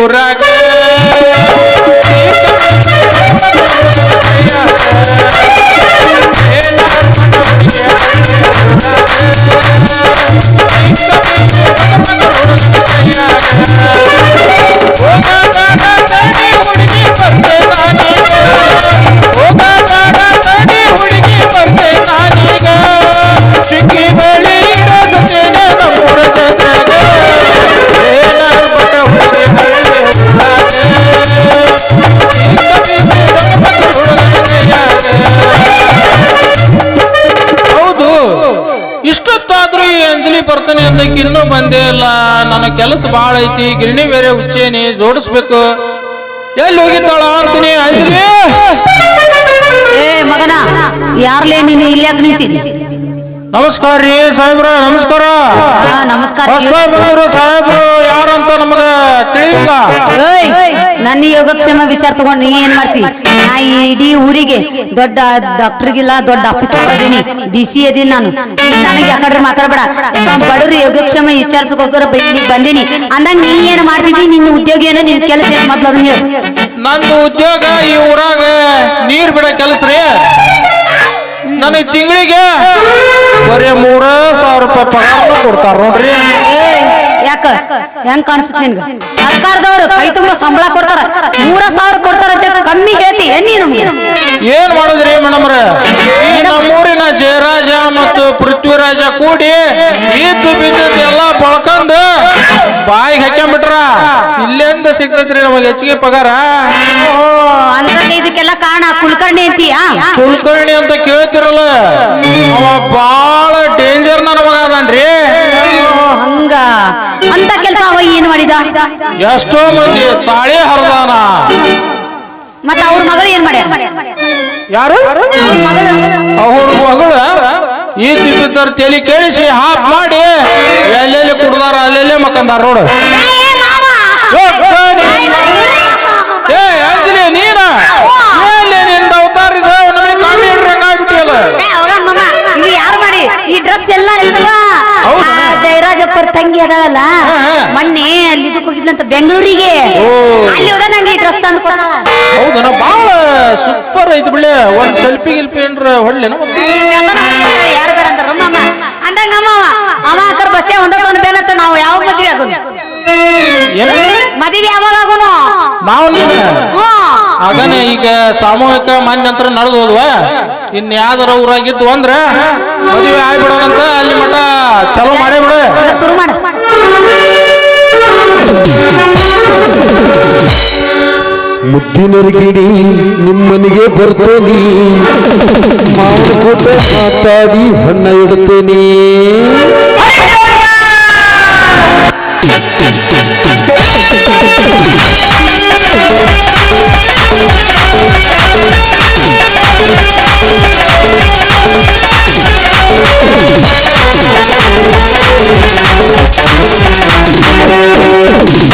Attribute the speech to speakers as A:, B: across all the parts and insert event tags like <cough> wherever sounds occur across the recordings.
A: ওরা ನನ್ನ ಕೆಲಸ ಬಾಳ ಐತಿ, ಗಿರಣಿ ಬೇರೆ ಹುಚ್ಚೇನಿ, ಜೋಡಿಸ್ಬೇಕು. ಎಲ್ಲಿ ಹೋಗಿದ್ದಾಳ ಅಂತೀನಿ ಅಂಜಲಿ
B: ಏ, ಮಗನ, ಯಾರ್ಲೇ ನೀನು ಇಲ್ಲಿ ಯಾಕೆ ನಿಂತಿದ್ದಿ?
A: ನಮಸ್ಕಾರ ರೀ ಸಾಹೇಬ್ರ ನಮಸ್ಕಾರ.
B: ನಮಸ್ಕಾರ
A: ಸಾಹೇಬ್ರು ಯಾರಂತ ನಮಗ ತಿಳಿಲ್ಲ
B: ನನ್ನ ಯೋಗಕ್ಷೇಮ ವಿಚಾರ ತಗೊಂಡು ನೀ ಏನ್ ಮಾಡ್ತಿ? ನಾ ಇಡೀ ಊರಿಗೆ ದೊಡ್ಡ ಡಾಕ್ಟರ್ಗಿಲ್ಲ ದೊಡ್ಡ ಆಫೀಸರ್ ಅದೀನಿ ಡಿ ಸಿ ಅದೀನಿ ನಾನು. ನೀನ್ ನನಗೆ ಯಾಕಡ್ರೆ ಮಾತಾಡ್ಬೇಡ? ಬಡವರು ಯೋಗಕ್ಷೇಮ ವಿಚಾರಿಸ್ಕೋಕರ ಬಂದೀನಿ. ಅಂದಂಗ ನೀ ಏನ್ ಮಾಡ್ತಿದ್ದಿ? ನಿನ್ನ ಉದ್ಯೋಗ ಏನೋ? ನಿನ್ ಕೆಲಸ ಏನು? ಮೊದ್ಲು ಅದನ್ನ ಹೇಳು.
A: ನಂದು ಉದ್ಯೋಗ ಈ ಊರಾಗ ನೀರ್ ಬಿಡ ಕೆಲಸ ರೀ. ನನಗೆ ತಿಂಗಳಿಗೆ ಬರೀ ಮೂರ ಸಾವಿರ ರೂಪಾಯಿ ಪಗಾರನು ಕೊಡ್ತಾರ ನೋಡ್ರಿ.
B: ಯಾಕ? ಹೆಂಗ್ ಕಾಣಿಸುತ್ತೆ ನಿನ್ಗ? ಸರ್ಕಾರದವರು ಕೈ ತುಂಬಾ ಸಂಬಳ ಕೊಡ್ತಾರ. ಮೂರ ಸಾವಿರ ಕೊಡ್ತಾರ ಅಂತ ಕಮ್ಮಿ ಹೇಳ್ತಿ ಏನ್
A: ಏನ್ ಮಾಡುದ್ರಿ ಮೇಡಮ್ರ? ಈ ನಮ್ಮೂರಿನ ಜಯರಾಜ ಮತ್ತು ಪೃಥ್ವಿರಾಜ ಕೂಡಿ ಇದ್ದು ಬಿದ್ದದ್ದು ಎಲ್ಲಾ ಬಳ್ಕಂದು ಬಾಯಿಗೆ ಹಾಕ್ಯಾಂಬಿಟ್ರ? ಇಲ್ಲೇಂದ ಸಿಗ್ತೈತ್ರಿ ನಮಗೆ ಹೆಚ್ಚಿಗೆ ಪಗಾರ?
B: ಓ ಅಂದ್ರೆ ಇದಕ್ಕೆಲ್ಲ ಕಾರಣ ಕುಲಕರ್ಣಿ ಅಂತೀಯಾ?
A: ಕುಲಕರ್ಣಿ ಅಂತ ಕೇಳ್ತಿರಲ್ಲ. ಅವ ಬಾಳ ಡೇಂಜರ್ ನನ್ನ ಮಗ ಅದನ್ರಿ
B: ಹಂಗ. ಅಂತ ಕೆಲಸ ಅವ ಏನ್ ಮಾಡಿದ?
A: ಎಷ್ಟೋ ಮಂದಿ ತಾಳಿ ಹರದಾನ.
B: ಮತ್ತ ಅವ್ರ ಮಗಳು ಏನ್ ಮಾಡ್ಯಾರ?
A: ಯಾರು? ಅವ್ರ ಮಗಳು. ಈ ಬಿದ್ದರ ತಲೆ ಕೇಳಿಸಿ ಹಾಪ್ ಮಾಡಿ ಎಲ್ಲೆಲ್ಲಿ ಕುಡ್ದಾರ ಅಲ್ಲೆಲ್ಲೇ ಮಕ್ಕಂದಾರ ನೋಡು. ಏ, ಏ ಅಂಜಲಿ ನೀನ? ಎಲ್ಲಿ ನಿಂದ ಅವತಾರ ಇದೆ? ನಮಗೆ ಕಾಮಿ ಹಿಡ್ರಂಗ ಆಗ್ಬಿಟ್ಟಿಯಲ್ಲ.
B: ಏ, ಹೋಗ ಮಾಮ, ಇವು ಯಾರು ಮಾಡಿ? ಈ ಡ್ರೆಸ್ ಎಲ್ಲ ತಂಗಿ ಅದಾಳಲ್ಲ. ಮೊನ್ನೆ ಅಲ್ಲಿ ಇದಕ್ಕೆ ಹೋಗಿದ್ಲಂತ ಬೆಂಗಳೂರಿಗೆ. ಅಲ್ಲಿ ಹೋದ ನಂಗೆ ಈ ಡ್ರೆಸ್ ತಂದು
A: ಹೌದನ ಬಾಳ ಸೂಪರ್ ಐತಿ ಬಿಳೆ ಒಂದ್ ಸೆಲ್ಫಿ ಗಿಲ್ಪಿ ಏನ್ರ ಹೊಳ್ಳೆನ
B: ಯಾರು ಮದ್ವೆ ಯಾವಾಗ ಆಗೋನು?
A: ನಾವು ನೀನು
B: ಹ್ಮ್
A: ಈಗ ಸಾಮೂಹಿಕ ಮಾನ್ಯ ನಂತರ ನಡೆದು ಹೋದ್ವ. ಇನ್ ಯಾವ್ದಾರ ಊರಾಗಿದ್ದು ಅಂದ್ರ ಮದುವೆ ಆಗ್ಬಿಡೋದಂತ ಅಲ್ಲಿ ಮಠ ಚಲೋ ಮಾಡೇ ಬಿಡು.
B: ಶುರು ಮಾಡು.
C: ಮುದ್ದಿನರಿಗಿಡಿ ನಿಮ್ಮನಿಗೆ ಬರ್ತೇನಿ. ಮಾತಾಡಿ ಹಣ್ಣ Thank you.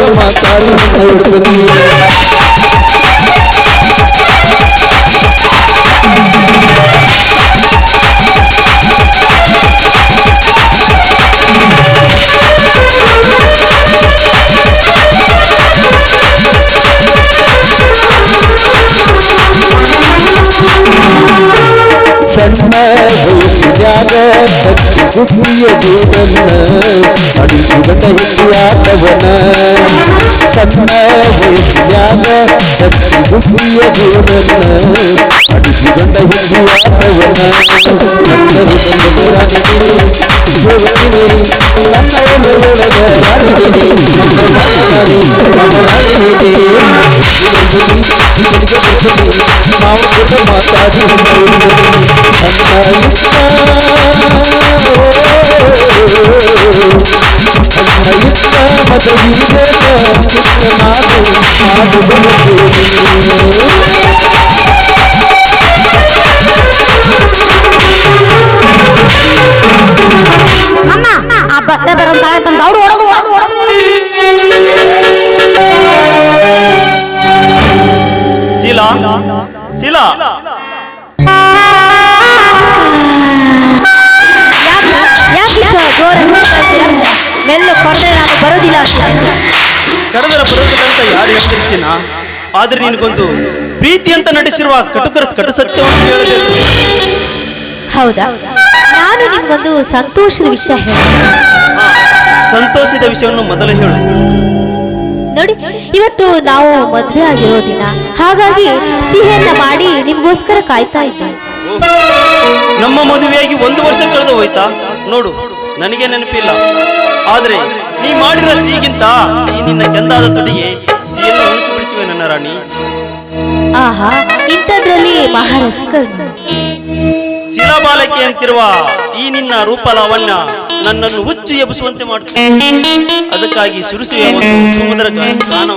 C: மக்கள் புரிய सच में झूठ क्या है झूठी है जीवन हरी जीवन हिया कवन सच में झूठ क्या है झूठी है जीवन हरी जीवन हिया कवन Thank you.
B: ಅಮ್ಮ ಆ ಬಸ್ ಬರಂತ ತಂದ ಅವ್ರು ಓಡೋದು ಓಡೋದು ಓಡೋದು
D: ಶೀಲಾ ಶೀಲಾ
B: ಮೆಲ್ಲು ಕೊರತೆ ನಾನು ಬರೋದಿಲ್ಲ
D: ಕರೆದರ ಬರೋದಿಲ್ಲ ಅಂತ ಯಾರು ಹೇಳಿದ್ರಿನ ಆದ್ರೆ ನಿನಗೊಂದು ಪ್ರೀತಿ ಅಂತ ನಡೆಸಿರುವ ಕಟುಕರ ಕಟು ಸತ್ಯವನ್ನು ಹೇಳಬೇಕು
E: ಹೌದಾ? ನಾನು ನಿಮ್ಗೊಂದು ಸಂತೋಷದ ವಿಷಯ ಹೇಳ
D: ಸಂತೋಷದ ವಿಷಯವನ್ನು ಮೊದಲು ಹೇಳು.
E: ನೋಡಿ ಇವತ್ತು ನಾವು ಮದುವೆ ಆಗಿರೋ ದಿನ. ಹಾಗಾಗಿ ಸಿಹಿಯನ್ನ ಮಾಡಿ ನಿಮ್ಗೋಸ್ಕರ ಕಾಯ್ತಾ ಇದ್ದೀವಿ
D: ನಮ್ಮ ಮದುವೆಯಾಗಿ ಒಂದು ವರ್ಷ ಕಳೆದು ಹೋಯ್ತಾ? ನೋಡು. ನನಗೆ ನೆನಪಿಲ್ಲ. ಆದ್ರೆ ನೀ ಮಾಡಿರೋ ಸಿಹಿಗಿಂತ ಈ ನಿನ್ನ ಕೆಂದಾದ ತುಟಿಗೆ ಸಿಹಿಯನ್ನು ಉಳಿಸಿಬಿಡಿಸುವೆ ನನ್ನ ರಾಣಿ.
E: ಆಹಾ ಇಂಥದ್ರಲ್ಲಿ ಮಹಾರಸ
D: ಶಿಲಾಬಾಲಕಿ ಅಂತಿರುವ ಈ ನಿನ್ನ ರೂಪ ಲಾವಣ್ಯ ನನ್ನನ್ನು ಹುಚ್ಚು ಎಬ್ಬಿಸುವಂತೆ ಮಾಡುತ್ತೆ ಅದಕ್ಕಾಗಿ ಸುರಿಸುವ ಗಾನವನ್ನು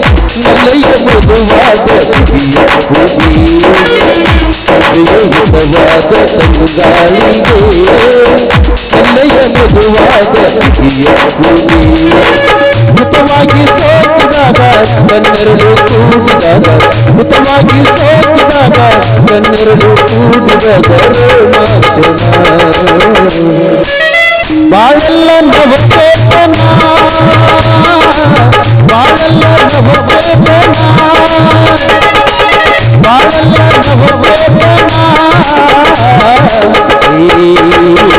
C: ನೆಲೆಯ ಮೃದುವಾದ ಸಿಹಿಯ ಕೂಗಿ ಸಂಜೆಯ ಹಿತವಾದ ಸಮುದಾಯಿಗೆ ನೆಲೆಯ ಮೃದುವಾದ ಸಿಹಿಯ ಕೂಗಿ ಮಿತವಾಗಿ ಸೋಕಿದಾಗ ಕಣ್ಣೆರಳು ಕೂಡಿದಾಗ ಮಿತವಾಗಿ ಸೋಕಿದಾಗ ಕಣ್ಣೆರಳು ಕೂಡಿದಾಗ ರೋಮಾಂಚನ ಬಾಳೆಲ್ಲ ನವಚೇತನ ಬಾಳೆಲ್ಲ ನವಚೇತನ ಬಾಳೆಲ್ಲ Thank you.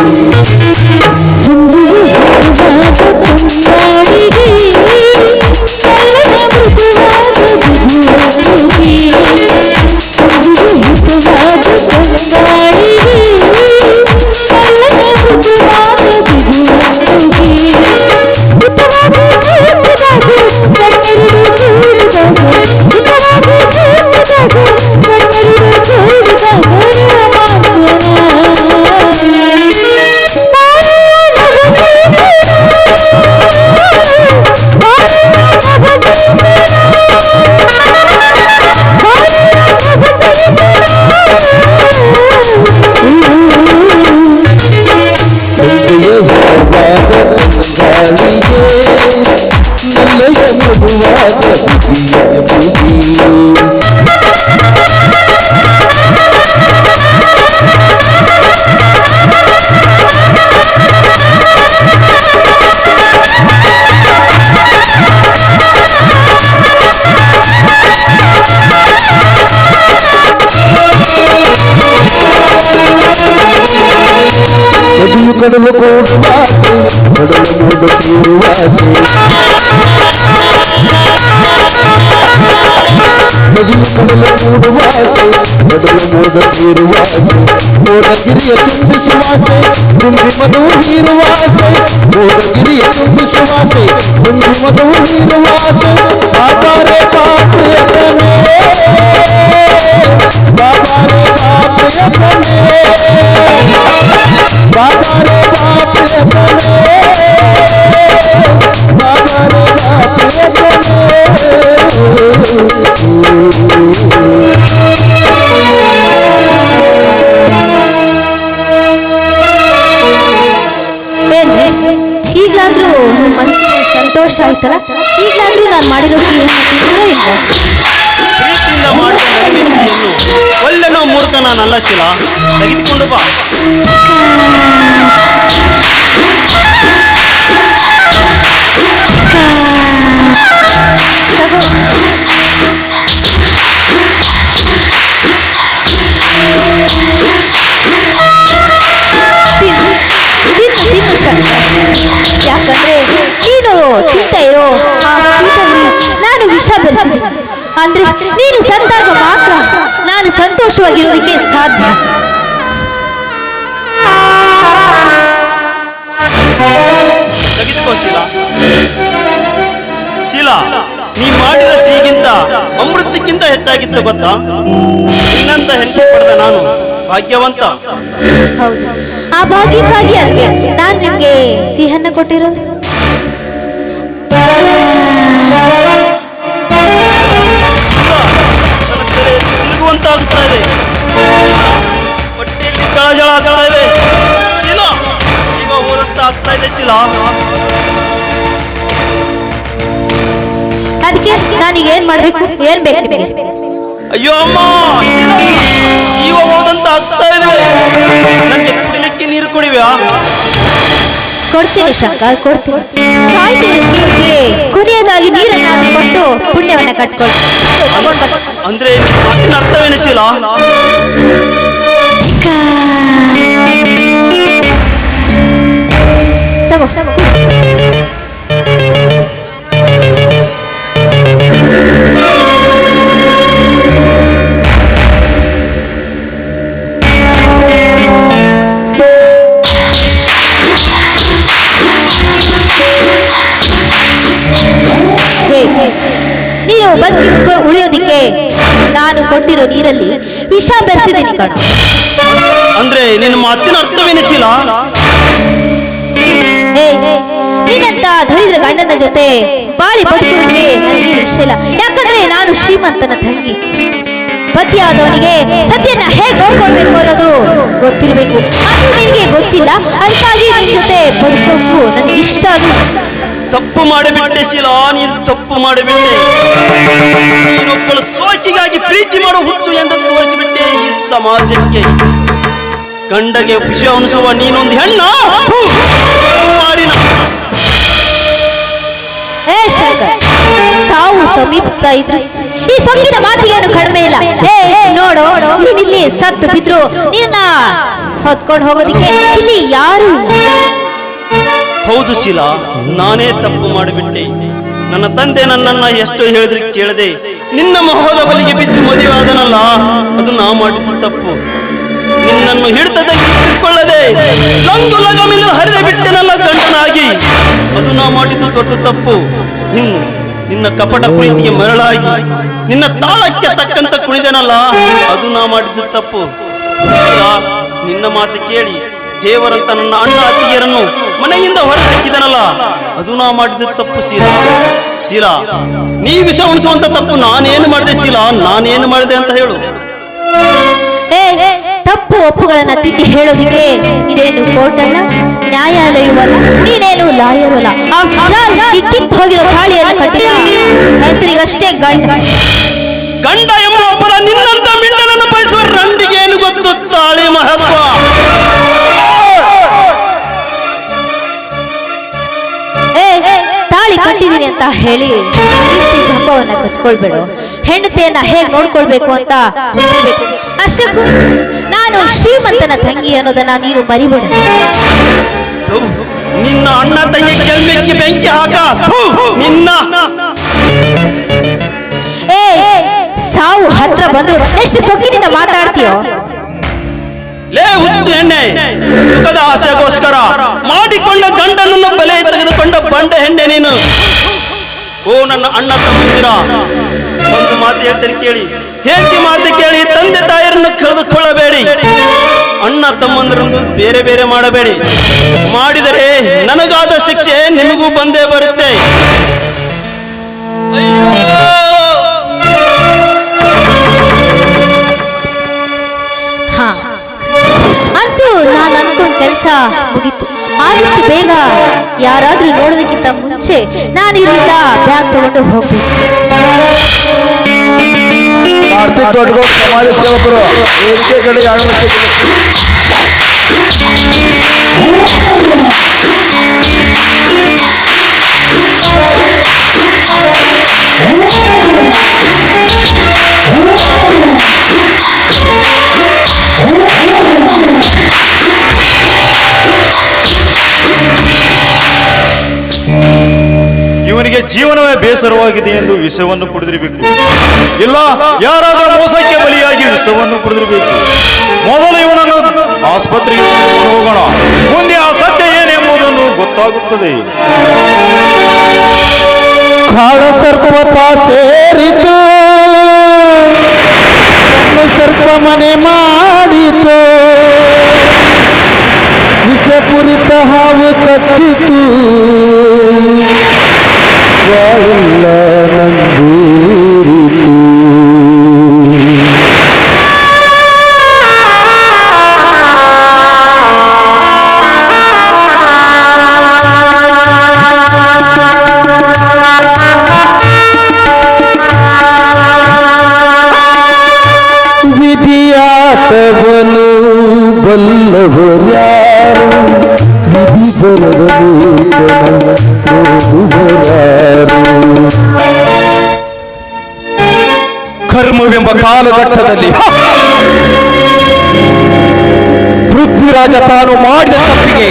C: ಮೂಡುವಾಸೆ ಕಡಲು ಮೂಡ ಸೇರುವಾಸೆ ಮೋಡಗಿರಿಯ ಚುಂಬಿಸುವಾಸೆ ತುಂಬಿ ಮಧು ಹೀರುವಾಸೆ ಮೋಡಗಿರಿಯ ಚುಂಬಿಸುವಾಸೆ ತುಂಬಿ ಮಧು ಹೀರುವಾಸೆ ಬಾಬಾರೆ ಪಾಪಯತನೇ ಬಾಬಾರೆ ಪಾಪಯತನೇ ಬಾಬಾರೆ ಬಾಪಯತನೇ ಬಾಬಾರೆ ಬಾಪಯತನೇ
E: ಏನ್ರಿ ಈಗಲಾದ್ರೂ ಮನಸ್ಸಿಗೆ ಸಂತೋಷ ಆಯ್ತಲ್ಲ? ಈಗಲಾದ್ರೂ ನಾನು ಮಾಡಿರೋ ಕ್ರಿಯೆ ಇಲ್ಲ.
D: ಪ್ರೀತಿಯಿಂದ ಮಾಡಿದ ಮದುವೆ ಸಿಹಿಯನ್ನು ಒಳ್ಳೆನೋ ಮೂರ್ಖ ನಾನಲ್ಲ ಶಿಲಾ ತೆಗೆದುಕೊಂಡು ಬಾ
E: ಸಂತೋಷವಾಗಿರೋದಕ್ಕೆ ಸಾಧ್ಯ.
D: ತೆಗೆದುಕೋ ಶೀಲಾ. ಶೀಲಾ ನೀ ಮಾಡಿದ ಸಿಹಿಗಿಂತ ಅಮೃತಕ್ಕಿಂತ ಹೆಚ್ಚಾಗಿತ್ತು ಗೊತ್ತಾ? ನಿನ್ನಂತ ಹೆಂಡತಿ ಪಡೆದ ನಾನು ಭಾಗ್ಯವಂತ.
E: ಹೌದು. ಆ ಭಾಗ್ಯಕ್ಕಾಗಿ ಅಲ್ವೇ? ನಾನು ನಿಮ್ಗೆ ಸಿಹನ್ನ ಕೊಟ್ಟಿರೋದು?
D: ಜಳ ಆಗ್ತಾ ಇದೆ. ಶಿಲ ಜೀವ ಹೋದಂತ ಆಗ್ತಾ ಇದೆ ಶೀಲಾ.
E: ಅದಕ್ಕೆ ನಾನೀಗ ಏನ್ ಮಾಡ್ಬೇಕು? ಏನ್ ಬೇಕು ನಿಮಗೆ?
D: ಅಯ್ಯೋ ಅಮ್ಮ ಶೀಲಾ, ಜೀವ ಹೋದಂತ ಆಗ್ತಾ ಇದೆ. ನನಗೆ ಕುಡಿಲಿಕ್ಕೆ ನೀರು ಕುಡಿವ್ಯಾ?
E: ಕೊಡ್ತೀನಿ ಶಂಕರ್ ಕೊಡ್ತೀನಿ. ಸಾಯ್ತಿರೋ ಜೀವಕ್ಕೆ ಕೊನೆಯದಾಗಿ ನೀರನ್ನಾದ್ರೂ ಕೊಟ್ಟು ಪುಣ್ಯವನ್ನ ಕಟ್ಕೊಳ್ಳಿ.
D: ಅಂದ್ರೆ ಮಾತಿನ
E: ತಗೋ ಹೇ, ನೀನು ಬದುಕಿ ಉಳಿಯೋದಿಕ್ಕೆ ನಾನು ಕೊಟ್ಟಿರೋ ನೀರಲ್ಲಿ ವಿಷ ಬೆರೆಸಿದ್ದೀನಿ ಕಣ.
D: ಅಂದ್ರೆ ನಿನ್ನ ಮಾತಿನ ಅರ್ಥವೇನು
E: ಗಂಡನ ಜೊತೆ ಬಾಳಿ ಬದುಕುವುದಕ್ಕೆ ನನಗೆ ಇಷ್ಟ ಇಲ್ಲ ಯಾಕಂದ್ರೆ ನಾನು ಶ್ರೀಮಂತನ ತಂಗಿ. ಪತಿಯಾದವನಿಗೆ ಸತ್ಯನ ಹೇಗೆ ನೋಡ್ಕೊಳ್ಬೇಕು ಅನ್ನೋದು ಗೊತ್ತಿರಬೇಕು. ಅದು ನಿನಗೆ ಗೊತ್ತಿಲ್ಲ ಅದಕ್ಕಾಗಿ ನಿನ್ ಜೊತೆ ಬದುಕೋಕು ನನಗೆ ಇಷ್ಟ ಅದು.
D: ತಪ್ಪು ಮಾಡಿಬಿಟ್ಟೆ ಶಿಲಾ ನೀನು ತಪ್ಪು ಮಾಡಿಬಿಟ್ಟೆ. ನೀನೊಬ್ಬಳು ಸೋಕಿಗಾಗಿ ಪ್ರೀತಿ ಮಾಡೋ ಹುಚ್ಚು ಎಂದು ತೋರಿಸಿಬಿಟ್ಟೆ ಈ ಸಮಾಜಕ್ಕೆ. ಗಂಡಗೆ ವಿಷಯ ಅನಿಸುವ ನೀನೊಂದು ಹೆಣ್ಣ! ಮಾರಿನ.
E: ಏ ಶಂಕರ್ ಸಾವು ಸಮೀಪಿಸ್ತಾ ಇದ್ರೆ ಈ ಸೊಂಗಿನ ಮಾತಿಗೆ ಏನು ಕಡಿಮೆ ಇಲ್ಲ. ಏ, ನೋಡು ಇಲ್ಲಿ ಸತ್ತು ಬಿದ್ರು ನಿನ್ನ ಹೊತ್ಕೊಂಡು ಹೋಗೋದಿಕ್ಕೆ ಇಲ್ಲಿ ಯಾರು.
D: ಹೌದು ಶೀಲಾ, ನಾನೇ ತಪ್ಪು ಮಾಡಿಬಿಟ್ಟೆ. ನನ್ನ ತಂದೆ ನನ್ನನ್ನ ಎಷ್ಟು ಹೇಳಿದ್ರೆ ಕೇಳದೆ, ನಿನ್ನ ಮಹೋದ ಬಲಿಗೆ ಬಿದ್ದು ಮದುವೆ ಆದನಲ್ಲ, ಅದು ನಾ ಮಾಡಿದ್ದು ತಪ್ಪು. ನಿನ್ನನ್ನು ಹಿಡಿತದಲ್ಲಿ ಇಟ್ಟುಕೊಳ್ಳದೆ ನಂದು ಲಗಮಿಂದ ಹರಿದ ಬಿಟ್ಟೆನಲ್ಲ ಗಂಡನಾಗಿ. ಅದು ನಾ ಮಾಡಿದ್ದು ದೊಡ್ಡ ತಪ್ಪು. ನಿನ್ನ ನಿನ್ನ ಕಪಟ ಪ್ರೀತಿಗೆ ಮರಳಾಗಿ ನಿನ್ನ ತಾಳಕ್ಕೆ ತಕ್ಕಂತ ಕುಣಿದೆನಲ್ಲ, ಅದು ನಾ ಮಾಡಿದ್ದು ತಪ್ಪು. ನಿನ್ನ ಮಾತು ಕೇಳಿ ದೇವರಂತ ನನ್ನ ಅಣ್ಣ ಅತ್ತಿಗೆಯರನ್ನು ಮನೆಯಿಂದ ಹೊರಗೆ ಹಾಕಿದನಲ್ಲ ಅದು ನಾ ಮಾಡಿದ ತಪ್ಪು ಶೀಲಾ ಶೀಲಾ ನೀ ವಿಷ ಉಣಿಸುವಂತ ತಪ್ಪು ನಾನೇನು ಮಾಡಿದೆ ಶೀಲಾ ನಾನೇನು ಮಾಡಿದೆ ಅಂತ ಹೇಳು.
E: ತಪ್ಪು ಒಪ್ಪುಗಳನ್ನ ತಿದ್ದಿ ಹೇಳೋದಿಕ್ಕೆ ಇದೇನು ಕೋರ್ಟ್ ಅಲ್ಲ? ನ್ಯಾಯಾಲಯವಲ್ಲ? ನೀನೇನು ಈ ಕಿತ್ತು ಹೋಗಿರೋ ಗಾಳಿಯನ್ನು ಕಟ್ಟಿದ? ಹೆಸರಿಗಷ್ಟೇ ಗಂಡ.
D: ಗಂಡ ಎಂಬ ಒಬ್ಬರ ನಿನ್ನಂತ ಮಿಂಡನನ್ನು ಬಯಸುವ ರಂಡಿಗೆ ಏನು ಗೊತ್ತು ತಾಳಿ ಮಹತ್ವ?
E: ಏ ತಾಳಿ ಕಟ್ಟಿದೀನಿ ಅಂತ ಹೇಳಿ ಜಪವನ್ನ ಕಚ್ಕೊಳ್ಬೇಡು. ಹೆಂಡತಿಯನ್ನ ಹೇಗೆ ನೋಡ್ಕೊಳ್ಬೇಕು ಅಂತ. ಅಷ್ಟಕ್ಕೂ ನಾನು ಶ್ರೀಮಂತನ ತಂಗಿ ಅನ್ನೋದನ್ನ ನೀನು ಮರಿಬೇಡ.
D: ನಿನ್ನ ಅಣ್ಣ ತಂಗಿ ಕೆಲ್ಮೆಕ್ಕೆ ಬೆಂಕಿ ಹಾಕ. ನಿನ್ನ
E: ಏ ಸಾವು ಹತ್ರ ಬಂದ್ರು ಎಷ್ಟು ಸೊಕ್ಕಿನಿಂದ ಮಾತಾಡ್ತೀಯೋ?
D: ಲೇ ಹುಚ್ಚು ಹೆಣ್ಣೆ ಸುಖದ ಆಸೆಗೋಸ್ಕರ ಮಾಡಿಕೊಂಡ ಗಂಡನನ್ನು ಬೆಲೆ ತೆಗೆದುಕೊಂಡ ಬಂಡ ಹೆಣ್ಣೆ ನೀನು. ಓ ನನ್ನ ಅಣ್ಣ ತಮ್ಮಂದಿರ. ಒಂದು ಮಾತು ಹೇಳ್ತೇನೆ ಕೇಳಿ. ಹೇಳ್ತಿ ಮಾತು ಕೇಳಿ, ತಂದೆ ತಾಯರನ್ನು ಕಳೆದುಕೊಳ್ಳಬೇಡಿ. ಅಣ್ಣ ತಮ್ಮಂದರನ್ನು ಬೇರೆ ಬೇರೆ ಮಾಡಬೇಡಿ. ಮಾಡಿದರೆ ನನಗಾದ ಶಿಕ್ಷೆ ನಿಮಗೂ ಬಂದೇ ಬರುತ್ತೆ.
E: ಅಂತೂ ನಾನು ಅನ್ಕೊಂಡ್ ಕೆಲಸ ಮುಗಿತು. ಆದಷ್ಟು ಬೇಗ ಯಾರಾದ್ರೂ ನೋಡೋದಕ್ಕಿಂತ ಮುಂಚೆ ನಾನು ಇಲ್ಲಿಂದ ಬ್ಯಾಗ್ ತಗೊಂಡು ಹೋಗ್ಬೇಕು.
C: ಕಾರ್ತಿಕ್ ದೊಡ್ಡಗೌಡ ಸಮಾಜ ಸೇವಕರು ವೇದಿಕೆ ಕಡೆಗೆ ಆಗಮಿಸ್ತಿದ್ದಾರೆ
F: ಇವನಿಗೆ ಜೀವನವೇ ಬೇಸರವಾಗಿದೆ ಎಂದು ವಿಷವನ್ನು ಕುಡಿದಿರಬೇಕು. ಇಲ್ಲ, ಯಾರಾದರೂ ಮೋಸಕ್ಕೆ ಬಲಿಯಾಗಿ ವಿಷವನ್ನು ಕುಡಿದಿರಬೇಕು. ಮೊದಲು ಇವನನ್ನು ಆಸ್ಪತ್ರೆಗೆ ಹೋಗೋಣ. ಮುಂದೆ ಆ ಸತ್ಯ ಏನೆಂಬುದನ್ನು ಗೊತ್ತಾಗುತ್ತದೆ.
C: ಕಾಳ ಸರ್ಪವತ ಸೇರಿತು ಸರ್ಪ ಮನೆ ಮಾಡಿತು. ವಿಷಪುರಿತ ಹಾವು ಕಚ್ಚಿತು.
G: all in love ತಾನು ಮಾಡಿದ ತಪ್ಪಿಗೆ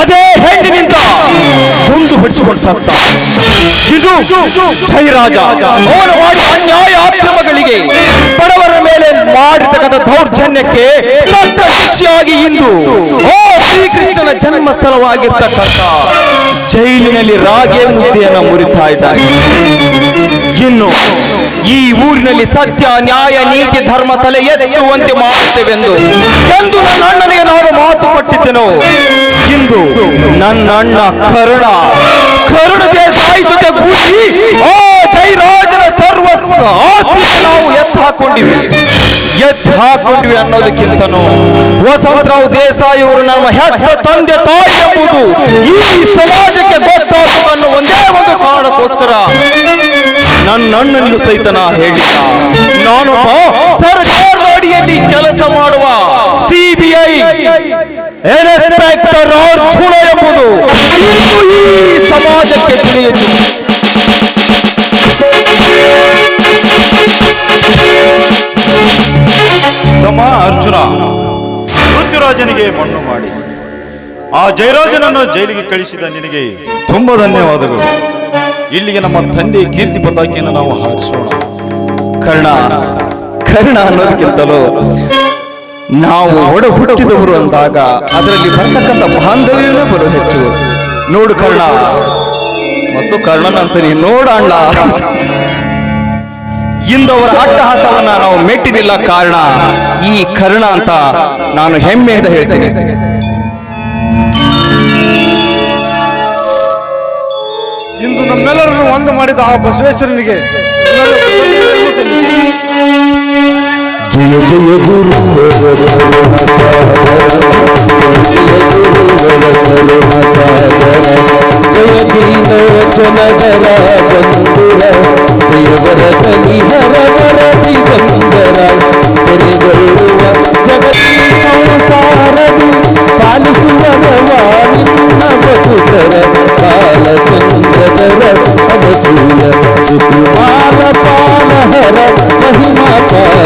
G: ಅದೇ ಹೆಣ್ಣಿನಿಂದ ಗುಂಡು ಹೊಡಿಸಿಕೊಂಡು ಸತ್ತ ಇದು ಜೈರಾಜ ಅವನು ಮಾಡಿದ ಅನ್ಯಾಯ ಅಕ್ರಮಗಳಿಗೆ ಬಡವರ ಮೇಲೆ ಮಾಡಿರ್ತಕ್ಕಂಥ ದೌರ್ಜನ್ಯಕ್ಕೆ ತಕ್ಕ ಶಿಕ್ಷೆಯಾಗಿ ಇಂದು, ಓ ಶ್ರೀಕೃಷ್ಣನ ಜನ್ಮಸ್ಥಳವಾಗಿರ್ತಕ್ಕಂಥ ಜೈಲಿನಲ್ಲಿ ರಾಗೆ ಮುದ್ದೆಯನ್ನ ಮುರಿತಾ ಇದ್ದಾರೆ ಇನ್ನು ಈ ಊರಿನಲ್ಲಿ ಸತ್ಯ, ನ್ಯಾಯ, ನೀತಿ, ಧರ್ಮ ತಲೆ ಎತ್ತುವಂತೆ ಮಾಡುತ್ತೇವೆಂದು ಎಂದು ನನ್ನ ಅಣ್ಣನಿಗೆ ನಾನು ಮಾತು ಕೊಟ್ಟಿದ್ದೆನು. ಇಂದು ನನ್ನ ಅಣ್ಣ ಕರುಣ ಕರುಣ ದೇಸಾಯಿ ಜೊತೆ ಕೂಡಿ ಆ ಜೈರಾಜನ ಸರ್ವಸ್ವ ನಾವು ಎತ್ತ ಹಾಕೊಂಡಿವಿ. ಎದ್ದು ಹಾಕೊಂಡಿವಿ ಅನ್ನೋದಕ್ಕಿಂತನೂ ವಸಂತರಾವ್ ದೇಸಾಯಿ ಅವರು ನಮ್ಮ ಹೆತ್ತ ತಂದೆ ತಾಯಿ ಎಂಬುದು ಈ ಸಮಾಜಕ್ಕೆ ಗೊತ್ತಾಗಬೇಕು ಅನ್ನೋ ಒಂದೇ ಒಂದು ಕಾರಣಕ್ಕೋಸ್ಕರ ನನ್ನ ಅಣ್ಣನಿಗೂ ಸಹಿತ ನಾ ಹೇಳಿದ ನಾನೊಬ್ಬ ಸರ್ಕಾರದ ಅಡಿಯಲ್ಲಿ ಕೆಲಸ ಮಾಡುವ ಸಿಬಿಐ ಇನ್ಸ್ಪೆಕ್ಟರ್ ಅರ್ಜುನ ಎಂಬುದು ಈ ಸಮಾಜಕ್ಕೆ ತಿಳಿಯಿತು
F: ಸಮ ಅರ್ಜುನ ಋತುರಾಜನಿಗೆ ಮಣ್ಣು ಮಾಡಿ. ಆ ಜಯರಾಜನನ್ನು ಜೈಲಿಗೆ ಕಳಿಸಿದ ನಿನಗೆ ತುಂಬಾ ಧನ್ಯವಾದಗಳು. ಇಲ್ಲಿಗೆ ನಮ್ಮ ತಂದೆ ಕೀರ್ತಿ ಪತಾಕಿಯನ್ನು ನಾವು ಹಾರಿಸೋಣ.
G: ಕರ್ಣ ಕರ್ಣ ಅನ್ನೋದಕ್ಕಿಂತಲೂ ನಾವು ಒಡ ಹುಟ್ಟಿದವರು ಅಂದಾಗ ಅದರಲ್ಲಿ ಬರ್ತಕ್ಕಂಥ ಬಾಂಧವ್ಯವೇ ಬರೋ ಹೆಚ್ಚು. ನೋಡು ಕರ್ಣ. ಮತ್ತು ಕರ್ಣನಂತ ನೀ ನೋಡಣ್ಣ ಇಂದವರ ಅಟ್ಟಹಾಸವನ್ನ ನಾವು ಮೆಟ್ಟಿನಿಲ್ಲ ಕಾರಣ ಈ ಕರ್ಣ ಅಂತ ನಾನು ಹೆಮ್ಮೆಯಿಂದ ಹೇಳ್ತೇನೆ.
C: ಇಂದು ನಮ್ಮೆಲ್ಲರನ್ನು ಒಂದು ಮಾಡಿದ ಆ ಬಸವೇಶ್ವರನಿಗೆ ಜಯ ಜಯ ಗುರು ಜಯ ದೀನೋಚನದರ ಬಂಧುರ ಜಯವರ ಕಲಿಹರ ವರದಿ ಬಂದರ నవసుతర బాల సుందర అనసూయ సుకుమార పాల హర మహిమ పార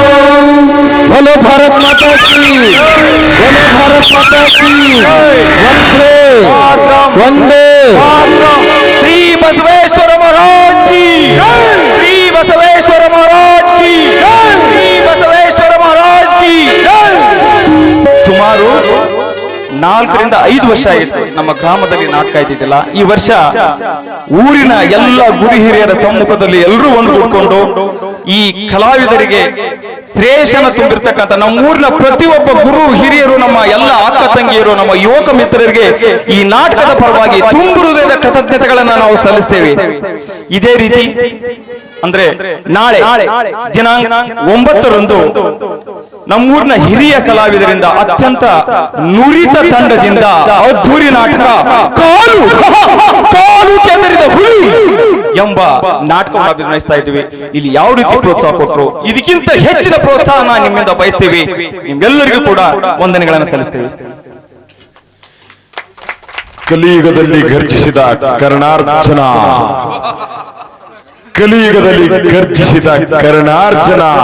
C: बोलो भारत माता की बोलो भारत माता की वंदे वंदे
G: ನಾಲ್ಕರಿಂದ ಐದು ವರ್ಷ ಆಯಿತು ನಮ್ಮ ಗ್ರಾಮದಲ್ಲಿ ನಾಟಕ ಆಯ್ತಿದ್ದಿಲ್ಲ. ಈ ವರ್ಷ ಊರಿನ ಎಲ್ಲ ಗುರು ಹಿರಿಯರ ಸಮ್ಮುಖದಲ್ಲಿ ಎಲ್ಲರೂ ಒಂದುಗೂಡ್ಕೊಂಡು ಈ ಕಲಾವಿದರಿಗೆ ಶ್ರೇಷನ ತುಂಬಿರ್ತಕ್ಕಂಥ ನಮ್ಮ ಊರಿನ ಪ್ರತಿಯೊಬ್ಬ ಗುರು ಹಿರಿಯರು, ನಮ್ಮ ಎಲ್ಲ ಅಕ್ಕ ತಂಗಿಯರು, ನಮ್ಮ ಯುವಕ ಮಿತ್ರರಿಗೆ ಈ ನಾಟಕದ ಪರವಾಗಿ ತುಂಬು ಹೃದಯದ ಕೃತಜ್ಞತೆಗಳನ್ನ ನಾವು ಸಲ್ಲಿಸ್ತೇವೆ. ಇದೇ ರೀತಿ ಅಂದ್ರೆ ನಾಳೆ ದಿನಾಂಕ ಒಂಬತ್ತರಂದು ನಮ್ಮೂರಿನ ಹಿರಿಯ ಕಲಾವಿದರಿಂದ ಅತ್ಯಂತ ನುರಿತ ತಂಡದಿಂದ ಅದ್ಧೂರಿ ನಾಟಕ ಕಾಲು <laughs> ಕಾಲು ಕೆದರಿದ ಹುಲಿ ಎಂಬ ನಾಟಕ ಅಭಿನಯಿಸ್ತಾ ಇದ್ದೀವಿ. ಇಲ್ಲಿ ಯಾವ ರೀತಿ ಪ್ರೋತ್ಸಾಹ ಕೊಟ್ಟರು ಇದಕ್ಕಿಂತ ಹೆಚ್ಚಿನ ಪ್ರೋತ್ಸಾಹ ನಾನು ನಿಮ್ಮಿಂದ ಬಯಸ್ತೀವಿ. ನಿಮ್ಗೆಲ್ಲರಿಗೂ ಕೂಡ ವಂದನೆಗಳನ್ನು ಸಲ್ಲಿಸ್ತೀವಿ.
H: ಕಲಿಯುಗದಲ್ಲಿ ಗರ್ಜಿಸಿದ ಕರ್ಣಾರ್ಜುನ. ಕಲಿಯುಗದಲ್ಲಿ ಗರ್ಜಿಸಿದ ಕರ್ಣಾರ್ಜುನ.